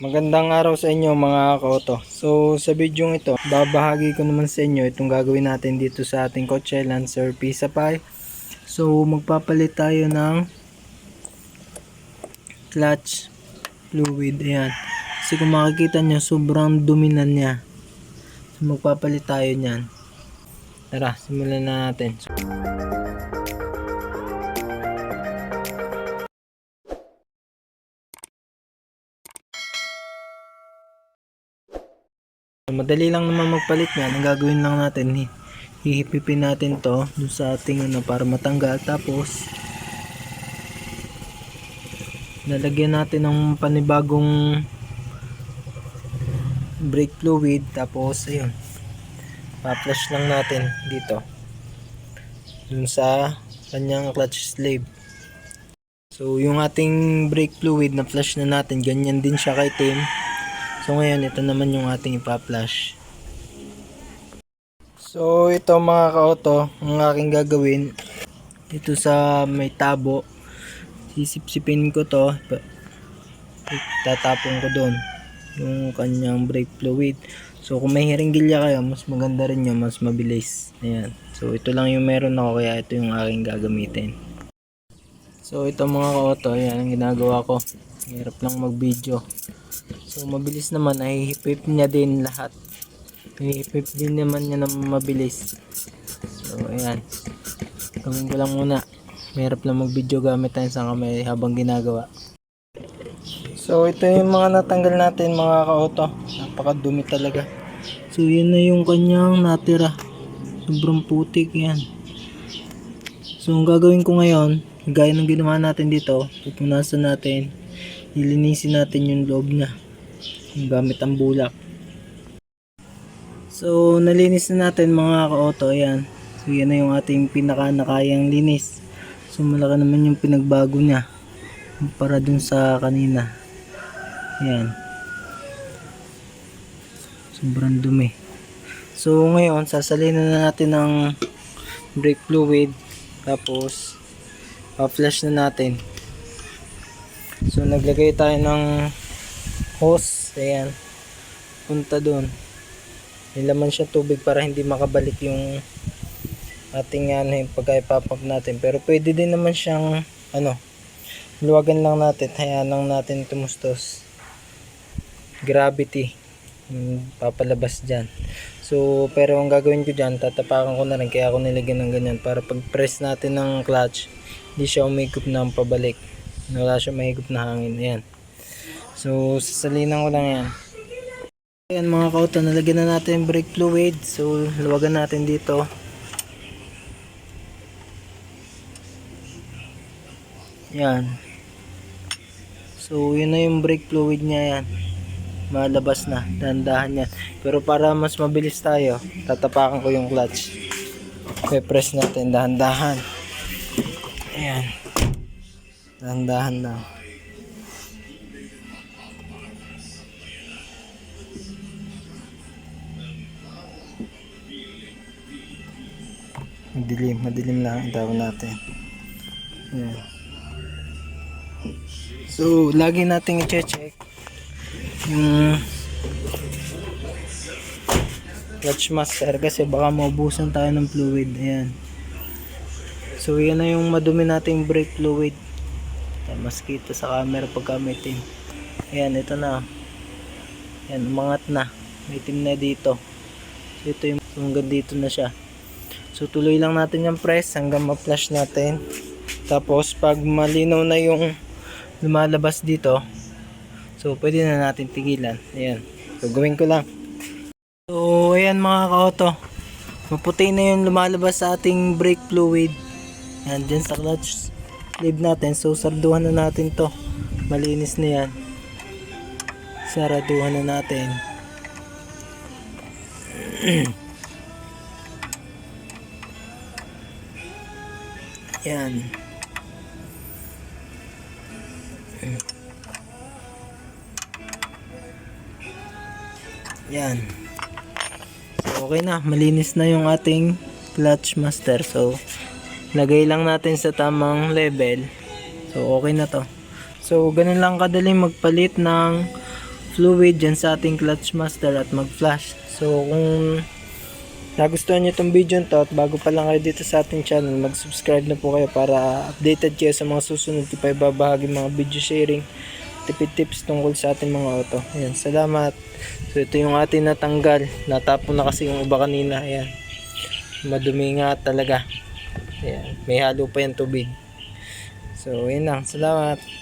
Magandang araw sa inyo mga kaoto. So sa video ito, babahagi ko naman sa inyo itong gagawin natin dito sa ating kotse Lancer Pisa Pi. So magpapalit tayo ng clutch fluid. Ayan. Kasi kung makikita nyo, sobrang dominan niya. So magpapalit tayo niyan. Tara, simulan na natin. So, madali lang naman magpalit niyan. Ang gagawin lang natin, hi- hihipipin natin to dun sa ating ano para matanggal. Tapos, lalagyan natin ng panibagong brake fluid. Tapos, ayun. Pa-flush lang natin dito. Dun sa kanyang clutch slave. So, yung ating brake fluid na flush na natin, ganyan din siya kay Tim. So ngayon, ito naman yung ating ipa-flash. So ito mga ka-auto, ang aking gagawin dito sa may tabo. Sisipsipin ko to. Tatapon ko doon yung kanyang brake fluid. So kung may hiringgilya kayo, mas maganda rin yun, mas mabilis. Ayan. So ito lang yung meron ako kaya ito yung aking gagamitin. So ito mga ka-auto, ayan ang ginagawa ko. Hirap lang mag-video. So mabilis naman ay hipip niya din lahat. Hipip din naman niya ng mabilis. So ayan. Gawin ko lang muna. Mahirap lang mag-video gamit tayo sa kamay habang ginagawa. So ito yung mga natanggal natin mga ka-auto. Napakadumi talaga. So yun na yung kanyang natira. Sobrang putik yan. So ang gagawin ko ngayon, gaya ng ginawa natin dito, pupunasan natin, ilinisin natin yung loob niya gamit ang bulak. So, nalinis na natin mga ka-auto. Ayan. So, yan na yung ating pinaka nakayang linis. So, malaki naman yung pinagbago niya. Para dun sa kanina. Ayan. Sobrang dumi. So, ngayon, sasalinin na natin ng brake fluid. Tapos, pa-flash na natin. So, naglagay tayo ng hose. Ayan. Punta doon. Nilaman siya tubig para hindi makabalik yung ating ano yung pagka-pop natin. Pero pwede din naman siyang ano, luwagan lang natin. Hayaan lang natin tumustos. Gravity. Yung papalabas dyan. So, pero ang gagawin ko dyan, tatapakan ko na rin. Kaya ako nilagyan ng ganyan. Para pag press natin ng clutch, hindi siya umigop ng pabalik. Wala siya mahigop na hangin. Ayan. So, sasalinan ko lang yan. Ayan mga kauto, nalagyan na natin brake fluid. So, luwagan natin dito. Yan. So, yun na yung brake fluid niya yan. Malabas na. Dandahan yan. Pero para mas mabilis tayo, tatapakan ko yung clutch. press natin dahan-dahan. Ayan. Dahan-dahan lang. Madilim, madilim lang ang natin. Ayan. So, lagi nating i-check yung clutch master kasi baka maubusan tayo ng fluid. Ayan. So, yan na yung madumi nating brake fluid. Mas kita sa camera pagka may team. Ayan, ito na. Ayan, umangat na. May team na dito. So, ito yung hanggang dito na siya. So tuloy lang natin yung press hanggang ma-flash natin. Tapos pag malinaw na yung lumalabas dito, so pwede na natin tigilan. Ayan. So gawin ko lang. So ayan mga ka-auto. Maputi na yung lumalabas sa ating brake fluid. Ayan dyan sa clutch sleeve natin. So sarduhan na natin to. Malinis na yan. Saraduhan na natin. Yan. Yan. So, okay na. Malinis na yung ating clutch master. So, lagay lang natin sa tamang level. So, okay na to. So, ganun lang kadali magpalit ng fluid dyan sa ating clutch master at mag-flash. So kung nagustuhan nyo itong video to at bago pa lang kayo dito sa ating channel, mag-subscribe na po kayo para updated kayo sa mga susunod ko pa ibabahagi mga video sharing tipid tips tungkol sa ating mga auto. Ayan, salamat. So ito yung ating natanggal. Natapon na kasi yung iba kanina. Ayan. Madumi nga talaga. Ayan. May halo pa yung tubig. So, yun lang. Salamat.